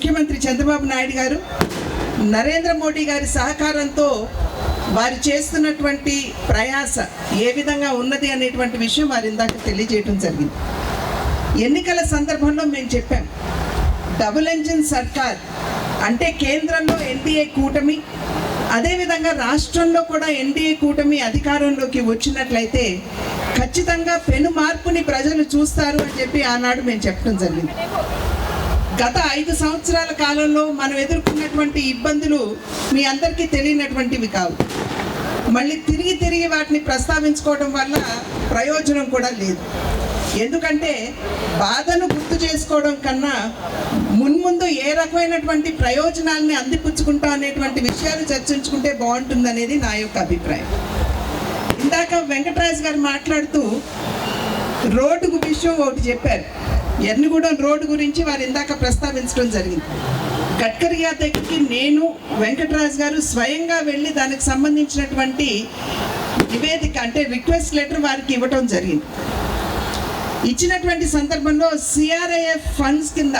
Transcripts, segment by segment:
ముఖ్యమంత్రి చంద్రబాబు నాయుడు గారు నరేంద్ర మోడీ గారి సహకారంతో వారు చేస్తున్నటువంటి ప్రయాస ఏ విధంగా ఉన్నది అనేటువంటి విషయం వారు ఇందాక తెలియజేయడం జరిగింది. ఎన్నికల సందర్భంలో మేము చెప్పాం డబుల్ ఇంజిన్ సర్కార్ అంటే కేంద్రంలో ఎన్డీఏ కూటమి అదేవిధంగా రాష్ట్రంలో కూడా ఎన్డీఏ కూటమి అధికారంలోకి వచ్చినట్లయితే ఖచ్చితంగా పెను మార్పుని ప్రజలు చూస్తారు అని చెప్పి ఆనాడు మేము చెప్పడం జరిగింది. గత ఐదు సంవత్సరాల కాలంలో మనం ఎదుర్కొన్నటువంటి ఇబ్బందులు మీ అందరికీ తెలియనటువంటివి కావు. మళ్ళీ తిరిగి తిరిగి వాటిని ప్రస్తావించుకోవడం వల్ల ప్రయోజనం కూడా లేదు. ఎందుకంటే బాధను గుర్తు చేసుకోవడం కన్నా మున్ముందు ఏ రకమైనటువంటి ప్రయోజనాల్ని అందిపుచ్చుకుంటాం అనేటువంటి విషయాలు చర్చించుకుంటే బాగుంటుందనేది నా యొక్క అభిప్రాయం. ఇందాక వెంకటరాజు గారు మాట్లాడుతూ రోడ్డు విషయం ఒకటి చెప్పారు. ఎర్నిగూడెం రోడ్డు గురించి వారు ఇందాక ప్రస్తావించడం జరిగింది. గడ్కరీ దగ్గరికి నేను వెంకటరాజు గారు స్వయంగా వెళ్ళి దానికి సంబంధించినటువంటి నివేదిక అంటే రిక్వెస్ట్ లెటర్ వారికి ఇవ్వటం జరిగింది. ఇచ్చినటువంటి సందర్భంలో సిఆర్ఐఎఫ్ ఫండ్స్ కింద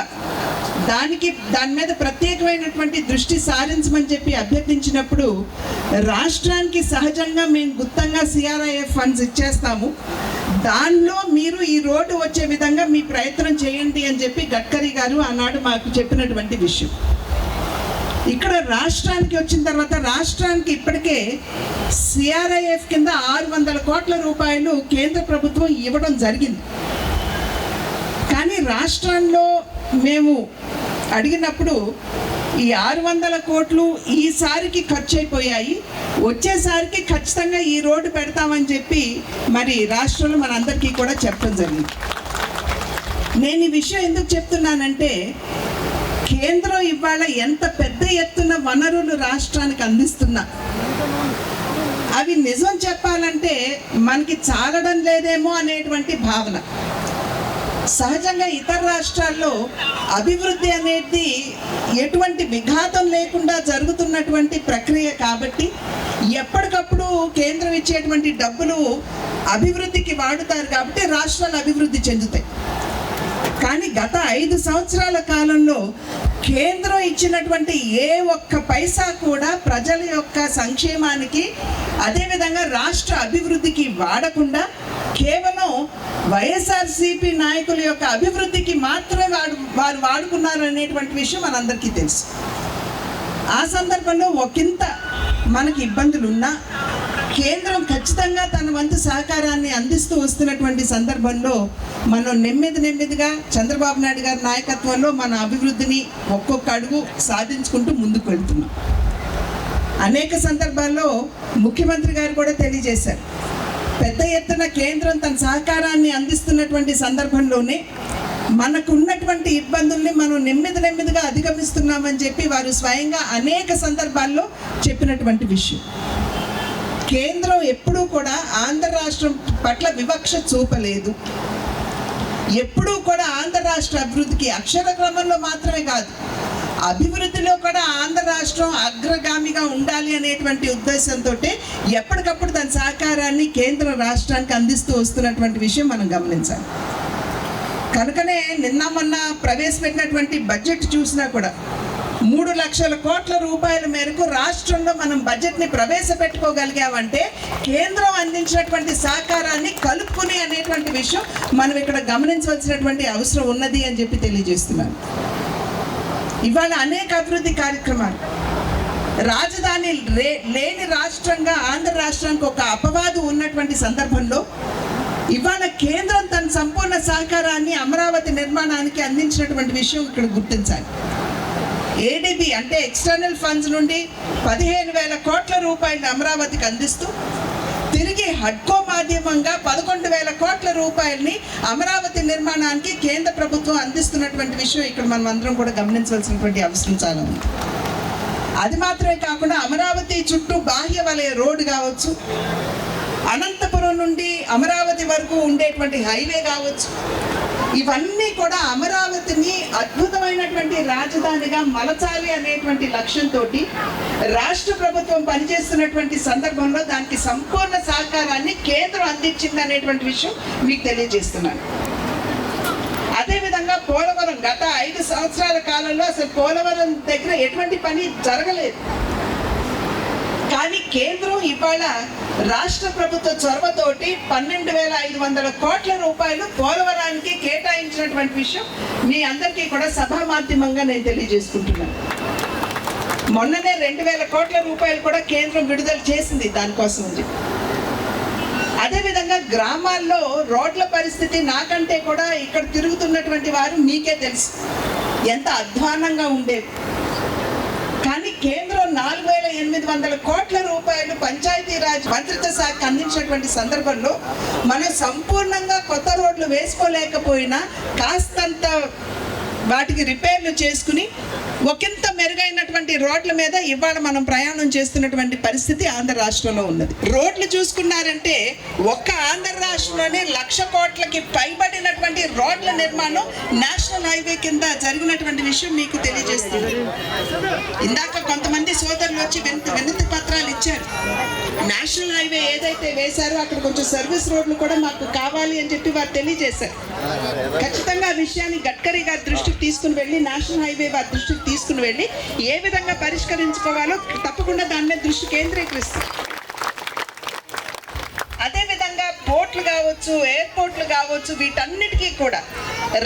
దానికి దాని మీద ప్రత్యేకమైనటువంటి దృష్టి సారించమని చెప్పి అభ్యర్థించినప్పుడు రాష్ట్రానికి సహజంగా మేము గుత్తంగా సిఆర్ఐఎఫ్ ఫండ్స్ ఇచ్చేస్తాము. దానిలో మీరు ఈ రోడ్డు వచ్చే విధంగా మీ ప్రయత్నం చేయండి అని చెప్పి గడ్కరీ గారు ఆనాడు మాకు చెప్పినటువంటి విషయం. ఇక్కడ రాష్ట్రానికి వచ్చిన తర్వాత రాష్ట్రానికి ఇప్పటికే సిఆర్ఐఎఫ్ కింద ఆరు వందల కోట్ల రూపాయలు కేంద్ర ప్రభుత్వం ఇవ్వడం జరిగింది. కానీ రాష్ట్రంలో మేము అడిగినప్పుడు ఈ ఆరు వందల కోట్లు ఈసారికి ఖర్చు అయిపోయాయి వచ్చేసారికి ఖచ్చితంగా ఈ రోడ్డు పెడతామని చెప్పి మరి రాష్ట్రంలో మనందరికీ కూడా చెప్పడం జరిగింది. నేను ఈ విషయం ఎందుకు చెప్తున్నానంటే కేంద్రం ఇవాళ ఎంత పెద్ద ఎత్తున వనరులు రాష్ట్రానికి అందిస్తున్నా. అవి నిజం చెప్పాలంటే మనకి చాలడం లేదేమో అనేటువంటి భావన. సహజంగా ఇతర రాష్ట్రాల్లో అభివృద్ధి అనేది ఎటువంటి విఘాతం లేకుండా జరుగుతున్నటువంటి ప్రక్రియ కాబట్టి ఎప్పటికప్పుడు ఇచ్చేటువంటి డబ్బులు అభివృద్ధికి వాడుతారు కాబట్టి రాష్ట్రాలు అభివృద్ధి చెందుతాయి. కానీ గత ఐదు సంవత్సరాల కాలంలో కేంద్రం ఇచ్చినటువంటి ఏ ఒక్క పైసా కూడా ప్రజల యొక్క సంక్షేమానికి అదేవిధంగా రాష్ట్ర అభివృద్ధికి వాడకుండా కేవలం వైఎస్ఆర్సీపీ నాయకుల యొక్క అభివృద్ధికి మాత్రమే వాడు వారు వాడుకున్నారు అనేటువంటి విషయం మనందరికీ తెలుసు. ఆ సందర్భంలో ఒకంత మనకి ఇబ్బందులున్నా కేంద్రం ఖచ్చితంగా తన వంతు సహకారాన్ని అందిస్తూ వస్తున్నటువంటి సందర్భంలో మనం నెమ్మది నెమ్మదిగా చంద్రబాబు నాయుడు గారి నాయకత్వంలో మన అభివృద్ధిని ఒక్కొక్క అడుగు సాధించుకుంటూ ముందుకు వెళ్తున్నాం. అనేక సందర్భాల్లో ముఖ్యమంత్రి గారు కూడా తెలియజేశారు. పెద్ద ఎత్తున కేంద్రం తన సహకారాన్ని అందిస్తున్నటువంటి సందర్భంలోనే మనకు ఉన్నటువంటి ఇబ్బందుల్ని మనం నెమ్మది నెమ్మదిగా అధిగమిస్తున్నామని చెప్పి వారు స్వయంగా అనేక సందర్భాల్లో చెప్పినటువంటి విషయం. కేంద్రం ఎప్పుడూ కూడా ఆంధ్ర రాష్ట్రం పట్ల వివక్ష చూపలేదు. ఎప్పుడూ కూడా ఆంధ్ర రాష్ట్ర అభివృద్ధికి అక్షర క్రమంలో మాత్రమే కాదు అభివృద్ధిలో కూడా ఆంధ్ర రాష్ట్రం అగ్రగామిగా ఉండాలి అనేటువంటి ఉద్దేశంతో ఎప్పటికప్పుడు దాని సహకారాన్ని కేంద్ర రాష్ట్రానికి అందిస్తూ వస్తున్నటువంటి విషయం మనం గమనించాలి. కనుకనే నిన్న మొన్న ప్రవేశపెట్టినటువంటి బడ్జెట్ చూసినా కూడా మూడు లక్షల కోట్ల రూపాయల మేరకు రాష్ట్రంలో మనం బడ్జెట్ని ప్రవేశపెట్టుకోగలిగామంటే కేంద్రం అందించినటువంటి సహకారాన్ని కలుపుకుని అనేటువంటి విషయం మనం ఇక్కడ గమనించవలసినటువంటి అవసరం ఉన్నది అని చెప్పి తెలియజేస్తున్నాను. ఇవాళ అనేక అభివృద్ధి కార్యక్రమాలు. రాజధాని రే లేని రాష్ట్రంగా ఆంధ్ర రాష్ట్రానికి ఒక అపవాదు ఉన్నటువంటి సందర్భంలో ఇవాళ కేంద్రం తన సంపూర్ణ సహకారాన్ని అమరావతి నిర్మాణానికి అందించినటువంటి విషయం ఇక్కడ గుర్తించాలి. ఏడిబి అంటే ఎక్స్టర్నల్ ఫండ్స్ నుండి పదిహేను వేల కోట్ల రూపాయలు అమరావతికి అందిస్తూ తిరిగి హడ్కో మాధ్యమంగా పదకొండు వేల కోట్ల రూపాయలని అమరావతి నిర్మాణానికి కేంద్ర ప్రభుత్వం అందిస్తున్నటువంటి విషయం ఇక్కడ మనం అందరం కూడా గమనించవలసినటువంటి అవసరం చాలా ఉంది. అది మాత్రమే కాకుండా అమరావతి చుట్టూ బాహ్య వలయ రోడ్డు కావచ్చు అనంతపురం నుండి అమరావతి వరకు ఉండేటువంటి హైవే కావచ్చు. ఇవన్నీ కూడా అమరావతిని అద్భుతమైనటువంటి రాజధానిగా మలచాలి అనేటువంటి లక్ష్యంతో రాష్ట్ర ప్రభుత్వం పనిచేస్తున్నటువంటి సందర్భంలో దానికి సంపూర్ణ సహకారాన్ని కేంద్రం అందించింది అనేటువంటి విషయం మీకు తెలియజేస్తున్నాను. అదేవిధంగా పోలవరం గత ఐదు సంవత్సరాల కాలంలో అసలు పోలవరం దగ్గర ఎటువంటి పని జరగలేదు. కేంద్రం ఇవాళ రాష్ట్ర ప్రభుత్వ చొరవతోటి పన్నెండు వేల ఐదు వందల కోట్ల రూపాయలు పోలవరానికి కేటాయించినటువంటి విషయం మీ అందరికీ కూడా సభా మాధ్యమంగా నేను తెలియజేసుకుంటున్నాను. మొన్ననే రెండు వేల కోట్ల రూపాయలు కూడా కేంద్రం విడుదల చేసింది దానికోసం అని చెప్పి. అదేవిధంగా గ్రామాల్లో రోడ్ల పరిస్థితి నాకంటే కూడా ఇక్కడ తిరుగుతున్నటువంటి వారు మీకే తెలుసు. ఎంత అధ్వానంగా ఉండేవి కానీ కేంద్రం నాలుగు వేల ఎనిమిది వందల కోట్ల రూపాయలు పంచాయతీరాజ్ మంత్రిత్వ శాఖ అందించినటువంటి సందర్భంలో మనం సంపూర్ణంగా కొత్త రోడ్లు వేసుకోలేకపోయినా కాస్తంత వాటికి రిపేర్లు చేసుకుని ఒకంత మెరుగైనటువంటి రోడ్ల మీద ఇవాళ మనం ప్రయాణం చేస్తున్నటువంటి పరిస్థితి ఆంధ్ర రాష్ట్రంలో ఉన్నది. రోడ్లు చూసుకున్నారంటే ఒక్క ఆంధ్ర రాష్ట్రంలోనే లక్ష కోట్లకి పైబడినటువంటి రోడ్ల నిర్మాణం నేషనల్ హైవే కింద జరిగినటువంటి విషయం మీకు తెలియజేస్తుంది. ఇందాక కొంతమంది సోదరులు వచ్చి వినతి వినతి పత్రాలు ఇచ్చారు. నేషనల్ హైవే ఏదైతే వేశారో అక్కడ కొంచెం సర్వీస్ రోడ్లు కూడా మాకు కావాలి అని చెప్పి వారు తెలియజేశారు. ఖచ్చితంగా ఆ విషయాన్ని గడ్కరీ గారి దృష్టికి తీసుకుని వెళ్ళి నేషనల్ హైవే వారి దృష్టికి తీసుకుని వెళ్ళి ఏ విధంగా పరిష్కరించుకోవాలో తప్పకుండా దాని మీద దృష్టి కేంద్రీకరిస్తారు అదేవిధంగా పోర్ట్లు కావచ్చు ఎయిర్పోర్ట్లు కావచ్చు వీటన్నిటికీ కూడా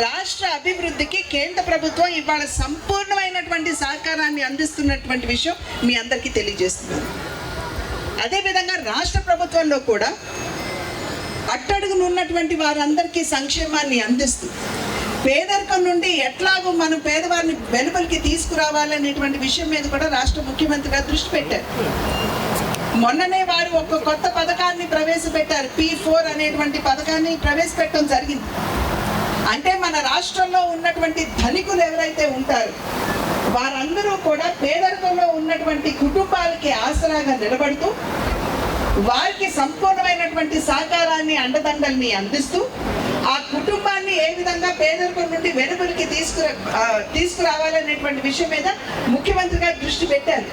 రాష్ట్ర అభివృద్ధికి కేంద్ర ప్రభుత్వం ఇవాళ సంపూర్ణమైనటువంటి సహకారాన్ని అందిస్తున్నటువంటి విషయం మీ అందరికీ తెలియజేస్తున్నాను. అదేవిధంగా రాష్ట్ర ప్రభుత్వంలో కూడా అట్టడుగునున్నటువంటి వారందరికీ సంక్షేమాన్ని అందిస్తుంది. పేదరికం నుండి ఎట్లాగో మనం పేదవారిని వెలుపలికి తీసుకురావాలనేటువంటి విషయం మీద కూడా రాష్ట్ర ముఖ్యమంత్రి గారు దృష్టి పెట్టారు. మొన్ననే వారు ఒక కొత్త పథకాన్ని ప్రవేశపెట్టారు. పి ఫోర్ అనేటువంటి పథకాన్ని ప్రవేశపెట్టడం జరిగింది. అంటే మన రాష్ట్రంలో ఉన్నటువంటి ధనికులు ఎవరైతే ఉంటారు వారందరూ కూడా పేదరికంలో ఉన్నటువంటి కుటుంబాలకి ఆసరాగా నిలబడుతూ వారికి సంపూర్ణమైనటువంటి సహకారాన్ని అండదండల్ని అందిస్తూ ఆ కుటుంబాన్ని ఏ విధంగా పేదరికం నుండి వెలుగురికి తీసుకురా తీసుకురావాలనేటువంటి విషయం మీద ముఖ్యమంత్రి గారు దృష్టి పెట్టారు.